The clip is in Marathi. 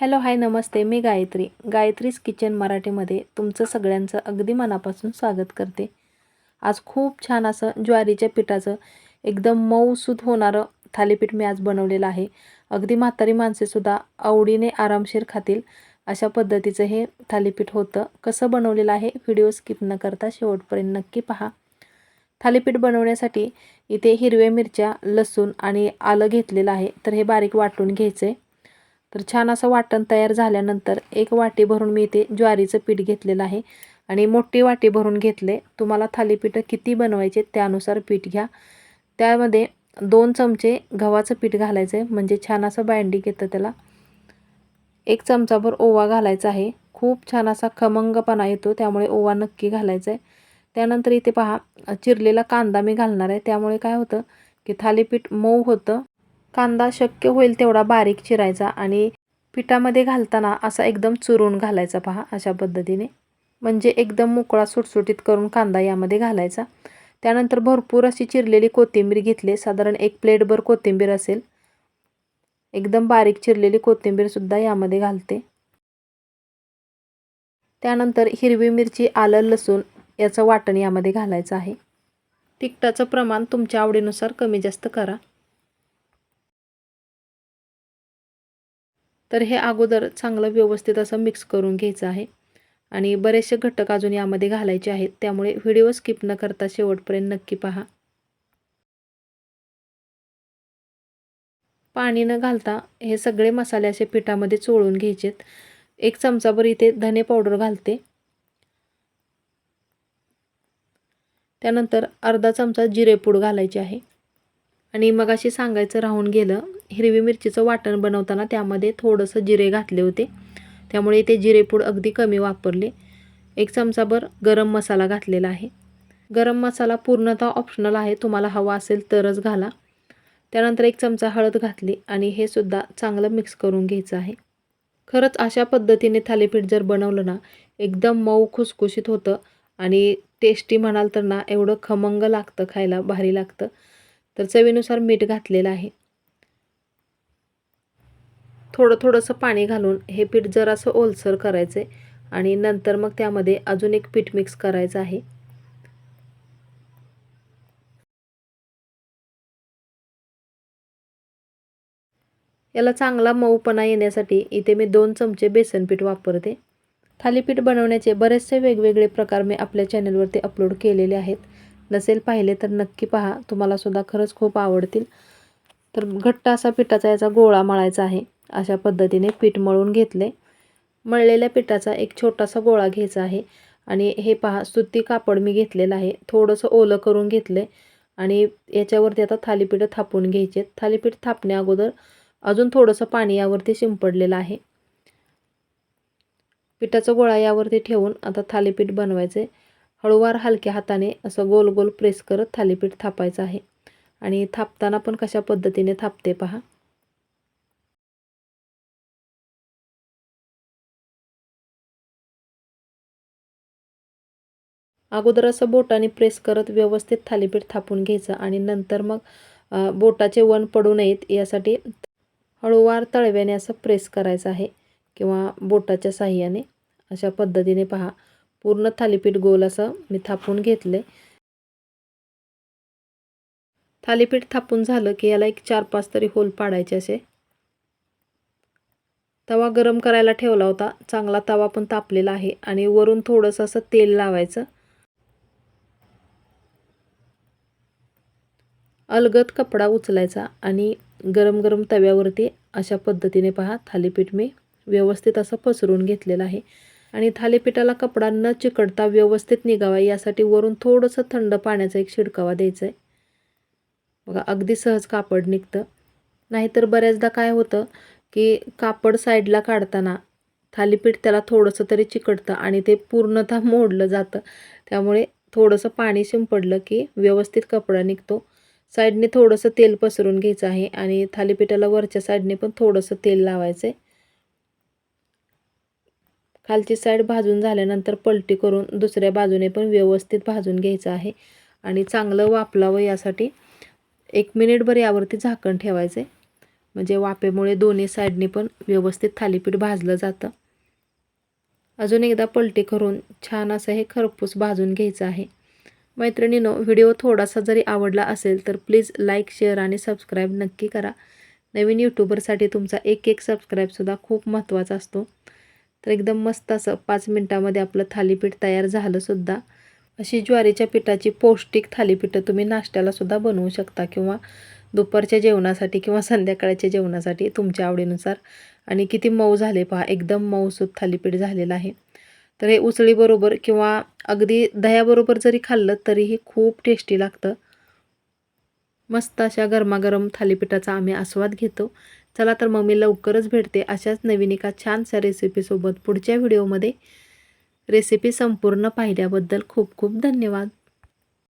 हॅलो हाय नमस्ते मी गायत्री. गायत्रीज किचन मराठीमध्ये तुमचं सगळ्यांचं अगदी मनापासून स्वागत करते. आज खूप छान असं ज्वारीच्या पिठाचं एकदम मऊसूत होणारं थालीपीठ मी आज बनवलेलं आहे. अगदी म्हातारी माणसेसुद्धा आवडीने आरामशीर खातील अशा पद्धतीचं हे थालीपीठ होतं. कसं बनवलेलं आहे व्हिडिओ स्किप न करता शेवटपर्यंत नक्की पहा. थालीपीठ बनवण्यासाठी इथे हिरव्या मिरच्या लसूण आणि आलं घेतलेलं आहे. तर हे बारीक वाटून घ्यायचं आहे तर छान असं वाटण तयार झाल्यानंतर एक वाटी भरून मी इथे ज्वारीचं पीठ घेतलेलं आहे. आणि मोठी वाटी भरून घेतले. तुम्हाला थालीपीठं किती बनवायचे त्यानुसार पीठ घ्या. त्यामध्ये दोन चमचे गव्हाचं पीठ घालायचं आहे म्हणजे छान असं बाइंडिंग येतं त्याला. एक चमचाभर ओवा घालायचा आहे. खूप छान असा खमंगपणा येतो. त्यामुळे ओवा नक्की घालायचा आहे त्यानंतर इथे पहा चिरलेला कांदा मी घालणार आहे. त्यामुळे काय होतं की थालीपीठ मऊ होतं. कांदा शक्य होईल तेवढा बारीक चिरायचा आणि पिठामध्ये घालताना असा एकदम चुरून घालायचा पहा अशा पद्धतीने. म्हणजे एकदम मोकळा सुटसुटीत करून कांदा यामध्ये घालायचा. त्यानंतर भरपूर अशी चिरलेली कोथिंबीर घेतली. साधारण एक प्लेटभर कोथिंबीर असेल. एकदम बारीक चिरलेली कोथिंबीरसुद्धा यामध्ये घालते. त्यानंतर हिरवी मिरची आलं लसूण याचं वाटण यामध्ये घालायचं आहे. तिखटाचं प्रमाण तुमच्या आवडीनुसार कमी जास्त करा. तर हे अगोदर चांगलं व्यवस्थित असं मिक्स करून घ्यायचं आहे. आणि बरेचसे घटक अजून यामध्ये घालायचे आहेत. त्यामुळे व्हिडिओ स्किप न करता शेवटपर्यंत नक्की पहा. पाणी न घालता हे सगळे मसाले असे पिठामध्ये चोळून घ्यायचेत. एक चमचाभर इथे धने पावडर घालते. त्यानंतर अर्धा चमचा जिरेपूड घालायचे आहे. आणि मग अशी सांगायचं राहून गेलं हिरवी मिरचीचं वाटण बनवताना त्यामध्ये थोडंसं जिरे घातले होते. त्यामुळे ते जिरेपूड अगदी कमी वापरले. एक चमचाभर गरम मसाला घातलेला आहे. गरम मसाला पूर्णतः ऑप्शनल आहे. तुम्हाला हवा असेल तरच घाला. त्यानंतर एक चमचा हळद घातली आणि हे सुद्धा चांगलं मिक्स करून घ्यायचं आहे. खरंच अशा पद्धतीने थालीपीठ जर बनवलं ना एकदम मऊ खुसखुशीत होतं आणि टेस्टी म्हणाल तर ना एवढं खमंग लागतं खायला भारी लागतं. तर चवीनुसार मीठ घातलेलं आहे. थोडं थोडंसं पाणी घालून हे पीठ जरासं ओलसर करायचं आहे आणि नंतर मग त्यामध्ये अजून एक पीठ मिक्स करायचं आहे. याला चांगला मऊपणा येण्यासाठी इथे मी दोन चमचे बेसन पीठ वापरते. थालीपीठ बनवण्याचे बरेचसे वेगवेगळे प्रकार मी आपल्या चॅनलवरती अपलोड केलेले आहेत. नसेल पाहिले तर नक्की पहा तुम्हाला सुद्धा खरंच खूप आवडतील. तर घट्ट असा पिठाचा याचा गोळा मळायचा आहे. अशा पद्धतीने पीठ मळून घेतले. मळलेल्या पिठाचा एक छोटासा गोळा घ्यायचा आहे. आणि हे पहा सुती कापड मी घेतलेलं आहे. थोडंसं ओलं करून घेतले. आणि याच्यावरती आता थालीपीठं थापून घ्यायचे थालीपीठ थापण्या अगोदर अजून थोडंसं पाणी यावरती शिंपडलेलं आहे. पिठाचा गोळा यावरती ठेवून आता थालीपीठ बनवायचे. हळूवार हलक्या हाताने असं गोल गोल प्रेस करत थालीपीठ थापायचं आहे. आणि थापताना पण कशा पद्धतीने थापते पहा. अगोदर असं बोटाने प्रेस करत व्यवस्थित थालीपीठ थापून घ्यायचं आणि नंतर मग बोटाचे वन पडू नयेत यासाठी हळूवार तळव्याने असं प्रेस करायचं आहे किंवा बोटाच्या साह्याने. अशा पद्धतीने पहा. पूर्ण थालीपीठ गोल असं मी थापून घेतले थालीपीठ थापून झालं की याला एक चार पाच तरी होल पाडायचे असे. तवा गरम करायला ठेवला होता. चांगला तवा पण तापलेला आहे आणि वरून थोडंसं असं तेल लावायचं. अलगद कपडा उचलायचा आणि गरम गरम तव्यावरती अशा पद्धतीने पहा थालीपीठ मी व्यवस्थित असं पसरून घेतलेलं आहे. आणि थालीपीठाला कपडा न चिकटता व्यवस्थित निघावा यासाठी वरून थोडंसं थंड पाण्याचा एक शिडकावा द्यायचा आहे बघा अगदी सहज कापड निघतं. नाहीतर बऱ्याचदा काय होतं की कापड साईडला काढताना थालीपीठ त्याला थोडंसं तरी चिकटतं आणि ते पूर्णतः मोडलं जातं. त्यामुळे थोडंसं पाणी शिंपडलं की व्यवस्थित कपडा निघतो. साईडने थोडंसं तेल पसरून घ्यायचं आहे आणि थालीपीठाला वरच्या साईडने पण थोडंसं तेल लावायचं आहे खालची साईड भाजून झाल्यानंतर पलटी करून दुसऱ्या बाजूने पण व्यवस्थित भाजून घ्यायचं आहे आणि चांगलं वापलावं यासाठी एक मिनिटभर यावरती झाकण ठेवायचं आहे म्हणजे वाफेमुळे दोन्ही साईडने पण व्यवस्थित थालीपीठ भाजलं जातं. अजून एकदा पलटी करून छान असं हे खरपूस भाजून घ्यायचं आहे. मैत्रिणीनो व्हिडिओ थोडासा जरी आवडला असेल तर प्लीज लाईक शेअर आणि सबस्क्राईब नक्की करा. नवीन यूट्यूबरसाठी तुमचा एक एक सबस्क्राईबसुद्धा खूप महत्त्वाचा असतो. तर एकदम मस्त असं पाच मिनटामध्ये आपलं थालीपीठ तयार झालंसुद्धा अशी ज्वारीच्या पिठाची पौष्टिक थालीपीठं तुम्ही नाश्त्यालासुद्धा बनवू शकता किंवा दुपारच्या जेवणासाठी किंवा संध्याकाळच्या जेवणासाठी तुमच्या आवडीनुसार. आणि किती मऊ झाले पहा एकदम मऊसूत थालीपीठ झालेलं आहे. तर हे उसळीबरोबर किंवा अगदी दह्याबरोबर जरी खाल्लं तरीही खूप टेस्टी लागतं. मस्त अशा गरमागरम थालीपीठाचा आम्ही आस्वाद घेतो. चला तर मग मी लवकरच भेटते अशाच नवीन एका छानशा रेसिपीसोबत पुढच्या व्हिडिओमध्ये रेसिपी संपूर्ण पाहिल्याबद्दल खूप खूप धन्यवाद.